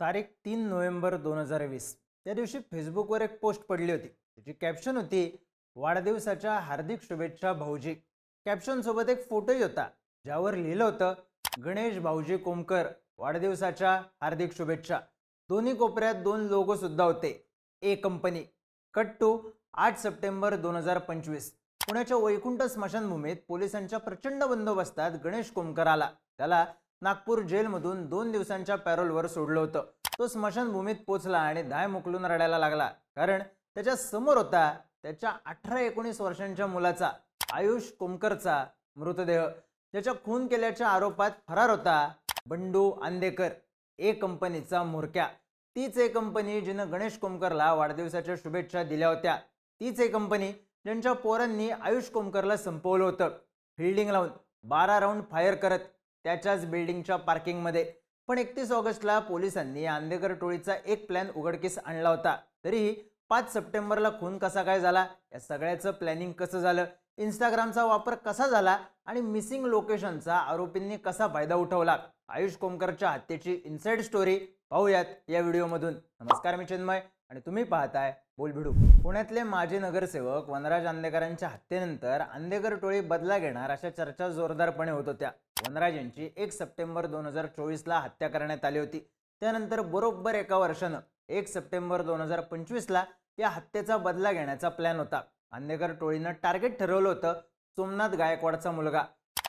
तारीख तीन नोव्हेंबर दोन हजार वीस. त्या दिवशी फेसबुकवर एक पोस्ट पडली होती. त्याची कॅप्शन होती वाढदिवसाच्या हार्दिक शुभेच्छा भाऊजी. कॅप्शनसोबत एक फोटोही होता ज्यावर लिहिलं होतं गणेश भाऊजी कोमकर वाढदिवसाच्या हार्दिक शुभेच्छा. दोन्ही कोपऱ्यात दोन लोगो सुद्धा होते. ए कंपनी कट टू आठ सप्टेंबर दोन हजार पंचवीस. पुण्याच्या वैकुंठ स्मशानभूमीत पोलिसांच्या प्रचंड बंदोबस्तात गणेश कोमकर आला. त्याला नागपूर जेलमधून दोन दिवसांच्या पॅरोलवर सोडलं होतं. तो स्मशानभूमीत पोचला आणि दाय मोकलून रडायला लागला. कारण त्याच्यासमोर होता त्याच्या अठरा एकोणीस वर्षांच्या मुलाचा आयुष कोमकरचा मृतदेह. त्याच्या खून केल्याच्या आरोपात फरार होता बंडू आंदेकर ए कंपनीचा म्होरक्या. तीच ए कंपनी जिनं गणेश कोमकरला वाढदिवसाच्या शुभेच्छा दिल्या होत्या. तीच ए कंपनी ज्यांच्या पोरांनी आयुष कोमकरला संपवलं होतं. फिल्डिंग लावून बारा राऊंड फायर करत त्याच्याच बिल्डिंगच्या पार्किंगमध्ये. पण एकतीस ऑगस्टला पोलिसांनी आंदेकर टोळीचा एक प्लॅन उघडकीस आणला होता. तरीही पाच सप्टेंबरला खून कसा काय झाला? या सगळ्याचं प्लॅनिंग कसं झालं? इंस्टाग्रामचा वापर कसा झाला? आणि मिसिंग लोकेशनचा आरोपींनी कसा फायदा उठवला? आयुष कोमकरच्या हत्येची इन्साइड स्टोरी पाहूयात या व्हिडिओमधून. नमस्कार मी चिन्मय. आणि तुम्ही पाहताय बोलभिडू. पुण्यातले माजी नगरसेवक वनराज आंदेकरांच्या हत्येनंतर आंदेकर टोळी बदला घेणार अशा चर्चा जोरदारपणे होत होत्या. वनराज यांची एक सप्टेंबर दोन हजार चोवीसला हत्या करण्यात आली होती. त्यानंतर बरोबर एका वर्षानं एक सप्टेंबर दोन हजार पंचवीसला या हत्येचा बदला घेण्याचा प्लॅन होता. आंदेकर टोळीनं टार्गेट ठरवलं होतं सोमनाथ गायकवाडचा मुलगा.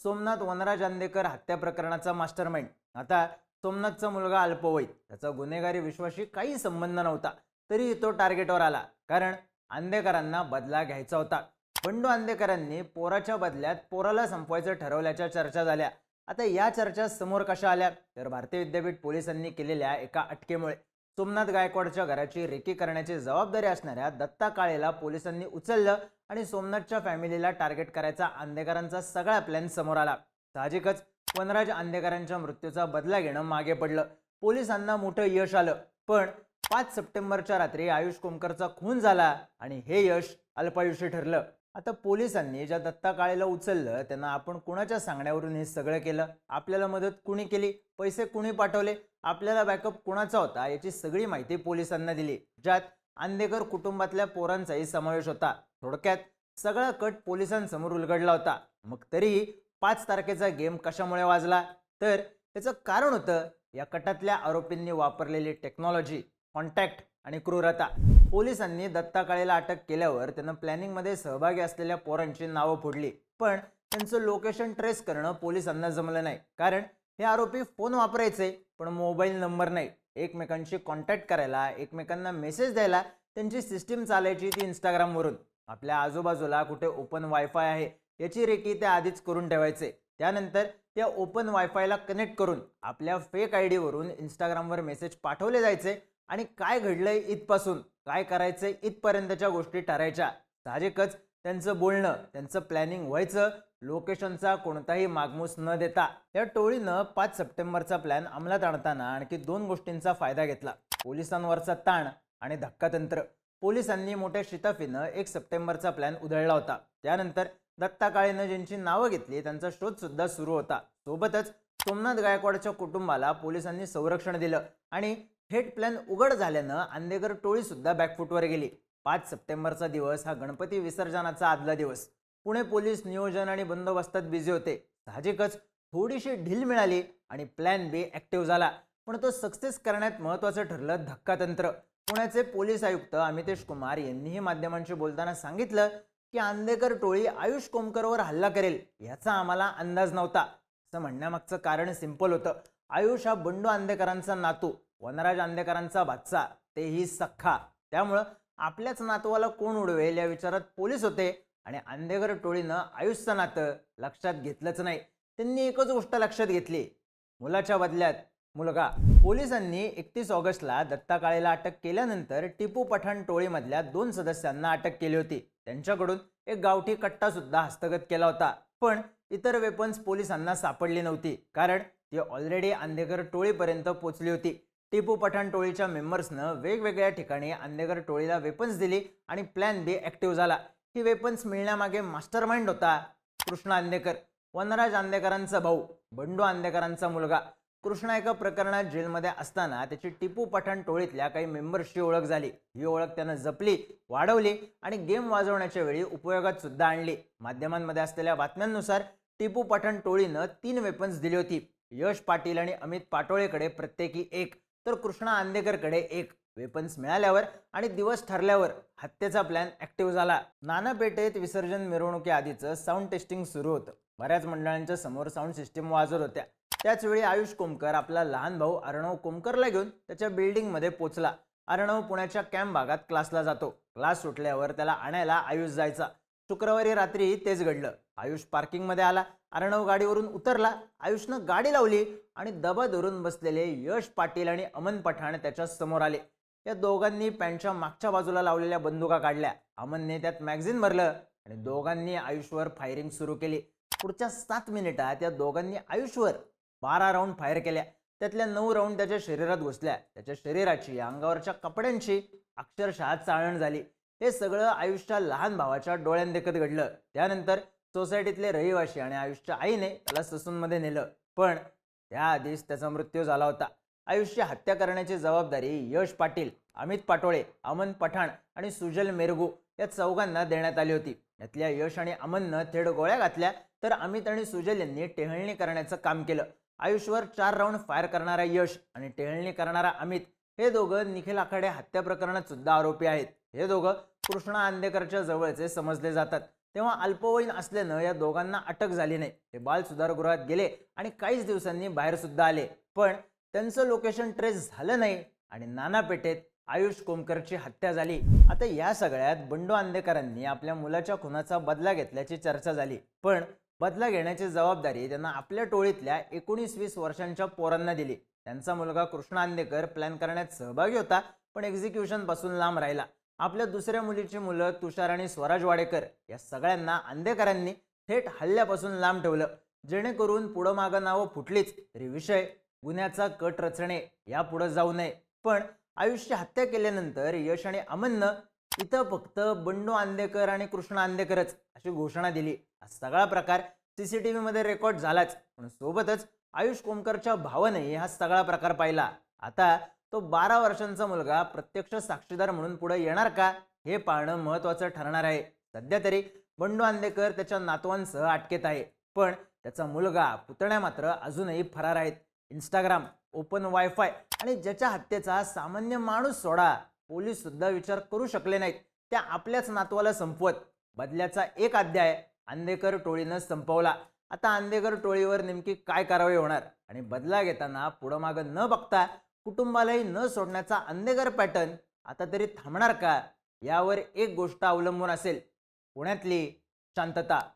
सोमनाथ वनराज आंदेकर हत्या प्रकरणाचा मास्टर माइंड आता सोमनाथचा मुलगा अल्पवयीन. त्याचा गुन्हेगारी विश्वाशी काही संबंध नव्हता. तरी तो टार्गेटवर आला. कारण आंदेकरांना बदला घ्यायचा होता. बंडू आंदेकरांनी पोराच्या बदल्यात पोराला संपवायचं ठरवल्याच्या चर्चा झाल्या. आता या चर्चा समोर कशा आल्या? तर भारतीय विद्यापीठ पोलिसांनी केलेल्या एका अटकेमुळे. सोमनाथ गायकवाडच्या घराची रेकी करण्याची जबाबदारी असणाऱ्या दत्ता काळेला पोलिसांनी उचललं आणि सोमनाथच्या फॅमिलीला टार्गेट करायचा आंदेकरांचा सगळा प्लॅन समोर आला. साहजिकच वनराज आंदेकरांच्या मृत्यूचा बदला घेणं मागे पडलं. पोलिसांना मोठं यश आलं. पण पाच सप्टेंबरच्या रात्री आयुष कोमकरचा खून झाला आणि हे यश अल्पायुषी ठरलं. आता पोलिसांनी ज्या दत्ता काळेला उचललं त्यांना आपण कुणाच्या सांगण्यावरून हे सगळं केलं? आपल्याला मदत कुणी केली? पैसे कुणी पाठवले? आपल्याला बॅकअप कुणाचा होता? याची सगळी माहिती पोलिसांना दिली ज्यात आंदेकर कुटुंबातल्या पोरांचाही समावेश होता. थोडक्यात सगळा कट पोलिसांसमोर उलगडला होता. मग तरीही पाच तारखेचा गेम कशामुळे वाजला? तर त्याचं कारण होतं या कटातल्या आरोपींनी वापरलेली टेक्नॉलॉजी. कॉन्टॅक्ट आणि क्रूरता. पोलिसांनी दत्ता काळेला अटक केल्यावर त्यांना प्लॅनिंगमध्ये सहभागी असलेल्या पोरांची नावं फोडली. पण त्यांचं लोकेशन ट्रेस करणं पोलिसांना जमलं नाही. कारण हे आरोपी फोन वापरायचे पण मोबाईल नंबर नाही. एकमेकांशी कॉन्टॅक्ट करायला एकमेकांना मेसेज द्यायला त्यांची सिस्टीम चालायची ती इंस्टाग्रामवरून. आपल्या आजूबाजूला कुठे ओपन वायफाय आहे याची रेकी ते आधीच करून ठेवायचे. त्यानंतर त्या ओपन वायफायला कनेक्ट करून आपल्या फेक आय डीवरून इंस्टाग्रामवर मेसेज पाठवले जायचे आणि काय घडलंय इथपासून? काय करायचंय इथपर्यंतच्या गोष्टी ठरायच्या. साहजिकच त्यांचं बोलणं त्यांचं प्लॅनिंग व्हायचं. लोकेशनचा कोणताही मागमूस न देता या टोळीनं पाच सप्टेंबरचा प्लॅन अंमलात आणताना आणखी दोन गोष्टींचा फायदा घेतला. पोलिसांवरचा ताण आणि धक्कातंत्र. पोलिसांनी मोठ्या शिताफीनं एक सप्टेंबरचा प्लॅन उधळला होता. त्यानंतर दत्ता काळेनं ज्यांची नावं घेतली त्यांचा शोध सुद्धा सुरू होता. सोबतच सोमनाथ गायकवाडच्या कुटुंबाला पोलिसांनी संरक्षण दिलं आणि थेट प्लॅन उघड झाल्यानं आंदेकर टोळीसुद्धा बॅकफूटवर गेली. पाच सप्टेंबरचा दिवस हा गणपती विसर्जनाचा आदला दिवस. पुणे पोलीस नियोजन आणि बंदोबस्तात बिझी होते. साहजिकच थोडीशी ढील मिळाली आणि प्लॅन बी ॲक्टिव्ह झाला. पण तो सक्सेस करण्यात महत्त्वाचं ठरलं धक्कातंत्र. पुण्याचे पोलीस आयुक्त अमितेश कुमार यांनीही माध्यमांशी बोलताना सांगितलं की आंदेकर टोळी आयुष कोमकरवर हल्ला करेल याचा आम्हाला अंदाज नव्हता. असं म्हणण्यामागचं कारण सिंपल होतं. आयुष हा बंडू आंदेकरांचा नातू. वनराज आंदेकरांचा भाचा तेही सख्खा. त्यामुळं आपल्याच नातवाला कोण उडवेल या विचारात पोलीस होते आणि आंदेकर टोळीनं आयुष्याचं नातं लक्षात घेतलंच नाही. त्यांनी एकच गोष्ट लक्षात घेतली. मुलाच्या बदल्यात मुलगा. पोलिसांनी एकतीस ऑगस्टला दत्ता काळेला अटक केल्यानंतर टिपू पठाण टोळीमधल्या दोन सदस्यांना अटक केली होती. त्यांच्याकडून एक गावठी कट्टा सुद्धा हस्तगत केला होता. पण इतर वेपन्स पोलिसांना सापडली नव्हती. कारण ती ऑलरेडी आंदेकर टोळीपर्यंत पोचली होती. टिपू पठाण टोळीच्या मेंबर्सनं वेगवेगळ्या ठिकाणी आंदेकर टोळीला वेपन्स दिली आणि प्लॅन बी ॲक्टिव्ह झाला. ही वेपन्स मिळण्यामागे मास्टर माइंड होता कृष्ण आंदेकर वनराज आंदेकरांचा भाऊ बंडू आंदेकरांचा मुलगा. कृष्णा एका प्रकरणात जेलमध्ये असताना त्याची टिपू पठाण टोळीतल्या काही मेंबर्सची ओळख झाली. ही ओळख त्यानं जपली वाढवली आणि गेम वाजवण्याच्या वेळी उपयोगात सुद्धा आणली. माध्यमांमध्ये असलेल्या बातम्यांनुसार टिपू पठाण टोळीनं तीन वेपन्स दिली होती. यश पाटील आणि अमित पाटोळेकडे प्रत्येकी एक. तर कृष्णा आंदेकरकडे एक वेपन्स मिळाल्यावर आणि दिवस ठरल्यावर हत्येचा प्लॅन ऍक्टिव्ह झाला. नानापेठेत विसर्जन मिरवणुकीआधीचं साऊंड टेस्टिंग सुरू होतं. बऱ्याच मंडळांच्या समोर साऊंड सिस्टीम वाजत होत्या. त्याचवेळी आयुष कोमकर आपला लहान भाऊ अर्णव कोमकरला घेऊन त्याच्या बिल्डिंगमध्ये पोचला अर्णव पुण्याच्या कॅम्प भागात क्लासला जातो. क्लास सुटल्यावर त्याला आणायला आयुष जायचा. शुक्रवारी रात्री तेच घडलं. आयुष पार्किंगमध्ये आला. अर्णव गाडीवरून उतरला. आयुषनं गाडी लावली आणि दबा धरून बसलेले यश पाटील आणि अमन पठाण त्याच्यासमोर आले. या दोघांनी पॅन्टच्या मागच्या बाजूला लावलेल्या बंदुका काढल्या. अमनने त्यात मॅगझिन भरलं आणि दोघांनी आयुषवर फायरिंग सुरू केली. पुढच्या सात मिनिटात या दोघांनी आयुषवर बारा राऊंड फायर केल्या. त्यातल्या नऊ राऊंड त्याच्या शरीरात घुसल्या. त्याच्या शरीराची अंगावरच्या कपड्यांची अक्षरशः चाळण झाली. हे सगळं आयुष्या लहान भावाच्या डोळ्यांदेखत घडलं. त्यानंतर सोसायटीतले रहिवाशी आणि आयुषच्या आईने त्याला ससूनमध्ये नेलं. पण त्याआधीच त्याचा मृत्यू झाला होता. आयुष्य हत्या करण्याची जबाबदारी यश पाटील अमित पाटोळे अमन पठाण आणि सुजल मेरगू या चौघांना देण्यात आली होती. यातल्या यश आणि अमननं थेट गोळ्या घातल्या तर अमित आणि सुजल यांनी टेहळणी करण्याचं काम केलं. आयुषवर चार राऊंड फायर करणारा यश आणि टेहळणी करणारा अमित हे दोघं निखिल आखाडे हत्या प्रकरणात सुद्धा आरोपी आहेत. हे दोघं कृष्णा आंदेकरच्या जवळचे समजले जातात. तेव्हा अल्पवयीन असल्यानं या दोघांना अटक झाली नाही. ते बाल सुधारगृहात गेले आणि काहीच दिवसांनी बाहेर सुद्धा आले. पण त्यांचं लोकेशन ट्रेस झालं नाही आणि नानापेठेत आयुष कोमकरची हत्या झाली. आता या सगळ्यात बंडू आंदेकरांनी आपल्या मुलाच्या खुनाचा बदला घेतल्याची चर्चा झाली. पण बदला घेण्याची जबाबदारी त्यांना आपल्या टोळीतल्या एकोणीस वीस वर्षांच्या पोरांना दिली. त्यांचा मुलगा कृष्ण आंदेकर प्लॅन करण्यात सहभागी होता पण एक्झिक्युशनपासून लांब राहिला. आपल्या दुसऱ्या मुलीची मुलं तुषार आणि स्वराज वाडेकर या सगळ्यांना आंदेकरांनी थेट हल्ल्यापासून लांब ठेवलं जेणेकरून पुढं मागं नावं फुटलीच. तरी विषय गुन्ह्याचा कट रचणे या पुढं जाऊ नये. पण आयुष्य हत्या केल्यानंतर यश आणि अमननं इथं फक्त बंडू आंदेकर आणि कृष्ण आंदेकरच अशी घोषणा दिली. हा सगळा प्रकार सीसीटीव्ही मध्ये रेकॉर्ड झालाच. पण सोबतच आयुष कोमकरच्या भावानेही हा सगळा प्रकार पाहिला. आता तो बारा वर्षांचा मुलगा प्रत्यक्ष साक्षीदार म्हणून पुढे येणार का हे पाहणं महत्वाचं ठरणार आहे. सध्या तरी बंडू आंदेकर त्याच्या नातवांसह अटकेत आहे. पण त्याचा मुलगा पुतण्या मात्र अजूनही फरार आहेत. इंस्टाग्राम ओपन वायफाय आणि ज्याच्या हत्येचा सामान्य माणूस सोडा पोलीस सुद्धा विचार करू शकले नाहीत. त्या आपल्याच नातवाला संपवत. बदल्याचा एक अध्याय आंदेकर टोळीनं संपवला. आता आंदेकर टोळीवर नेमकी काय कारवाई होणार आणि बदला घेताना पुढं मागं न बघता कुटुंबालाही न सोडण्याचा अंधेगर पॅटर्न आता तरी थांबणार का? यावर एक गोष्ट अवलंबून असेल. पुण्यातली शांतता.